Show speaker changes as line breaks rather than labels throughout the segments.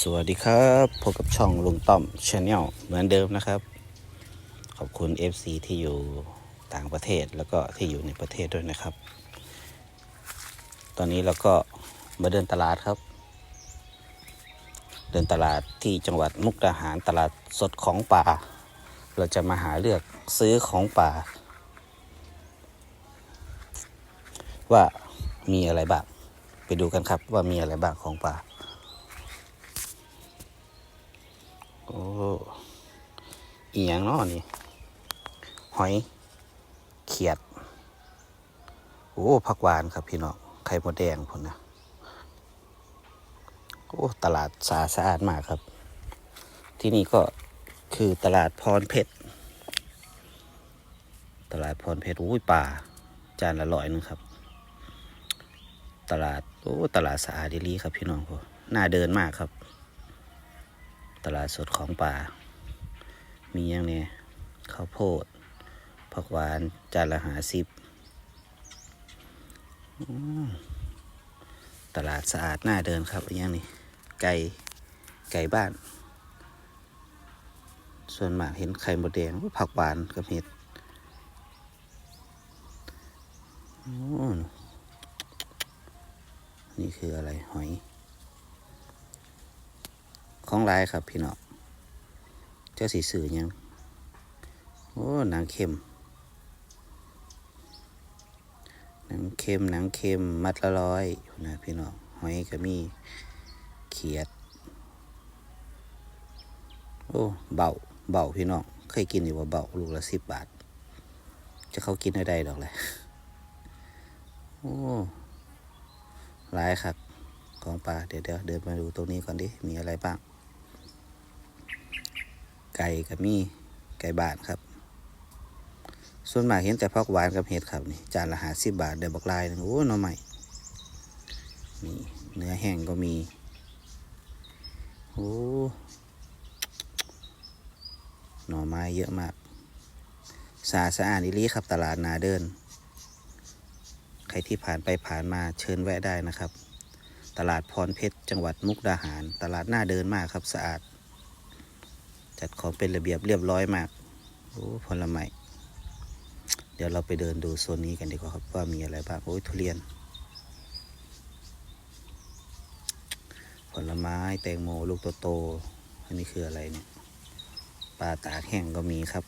สวัสดีครับพบกับช่องลุงต้อมชาแนลเหมือนเดิมนะครับ ขอบคุณ FC ที่อยู่ต่างประเทศแล้วก็ที่อยู่ในประเทศด้วยนะครับ ตอนนี้เราก็มาเดินตลาดครับ เดินตลาดที่จังหวัดมุกดาหารตลาดสดของป่า เราจะมาหาเลือกซื้อของป่า ว่ามีอะไรบ้างไปดูกันครับว่ามีอะไรบ้างของป่า โอ้อีหยังเนาะนี่ หอย เขียด โอ้ผักหวานครับพี่น้อง ไข่มดแดงพุ่นนะโอ้ ตลาดสะอาดสะอาดมากครับ ที่นี่ก็คือตลาดพรเพชร ตลาดพรเพชรอุ้ยป่า จานละร้อยนึงครับ ตลาด โอ้ ตลาดสะอาดดีหลีครับพี่น้องผมน่าเดินมากครับ ตลาดสดของป่า มีอย่างนี้ข้าวโพดผักหวาน จานละหาสิบตลาดสะอาดน่าเดินครับอย่างนี้ไก่ไก่บ้าน ส่วนมากเห็นไข่มดแดงผักหวานกับเห็ดนี่คืออะไรหอย ของลายครับ พี่น้องเจ้าสีสื่อยังโอ้หนังเค็มหนังเค็มหนังเค็มมัดละร้อยนะพี่น้องหอยก็มีเขียด โอ้เบาเบาพี่น้องเคยกินอยู่ว่าเบาลูกละสิบบาท จะเขากินได้ดอกเลยโอ้ลายครับของปลาเดี๋ยวเดี๋ยวเดินมาดูตรงนี้ก่อนดิ มีอะไรบ้าง ไก่กับมีไก่บานครับ ส่วนมากเห็นแต่พักหวานกับเห็ดครับนี่จานละหาสิบบาทเดี๋ยวบักลายนึงโอ้หน่อใหม่นี่เนื้อแห้งก็มีโอ้หน่อไม้เยอะมากสะอาดสะอาดอีลีครับตลาดนาเดิน ใครที่ผ่านไปผ่านมาเชิญแวะได้นะครับ ตลาดพรเพชรจังหวัดมุกดาหาร ตลาดหน่าเดินมากครับสะอาด จัดของเป็นระเบียบเรียบร้อยมาก โอ้ผลไม้เดี๋ยวเราไปเดินดูโซนนี้กันดีกว่าครับว่ามีอะไรบ้างโอ้ยทุเรียน ผลไม้แตงโมลูกโตๆอันนี้คืออะไรเนี่ยปลาตากแห้งก็มีครับ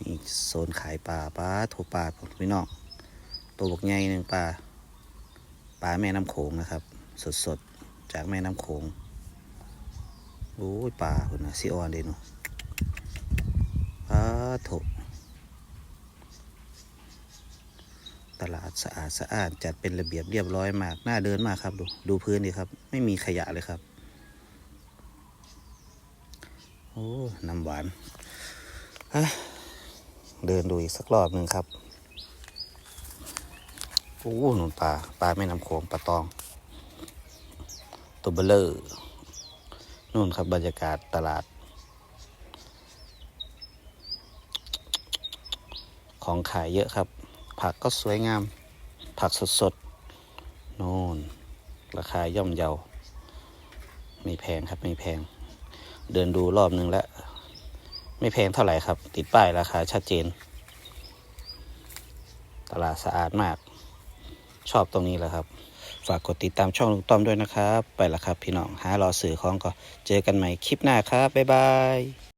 นี่โซนขายปลาปลาถูปลาผมพี่น้องตัวบกใหญ่หนึ่งปลาปลาแม่น้ำโขงนะครับ สดๆ จากแม่น้ำโขง โอ้ยป่าคุณนะซีออนเดนปลาโถตลาดสะอาดสะอาดจัดเป็นระเบียบเรียบร้อยมาก น่าเดินมากครับ ดูดูพื้นดีครับ ไม่มีขยะเลยครับ โอ้น้ำหวานฮะเดินดูอีกสักรอบหนึ่งครับโอ้หนุนปลาปลาแม่น้ำโขงปลาตอง ตัวเบลเลอร์ นู่นครับบรรยากาศตลาด ของขายเยอะครับ ผักก็สวยงาม ผักสดๆนู่น ราคาย่อมเยาไม่แพงครับไม่แพง เดินดูรอบนึงแล้ว ไม่แพงเท่าไหร่ครับ ติดป้ายราคาชัดเจน ตลาดสะอาดมาก ชอบตรงนี้แหละครับ ฝากกดติดตามช่องลุงต้อมด้วยนะครับ ไปละครับพี่น้องหารอสื่อของก็เจอกันใหม่คลิปหน้าครับ บ๊ายบาย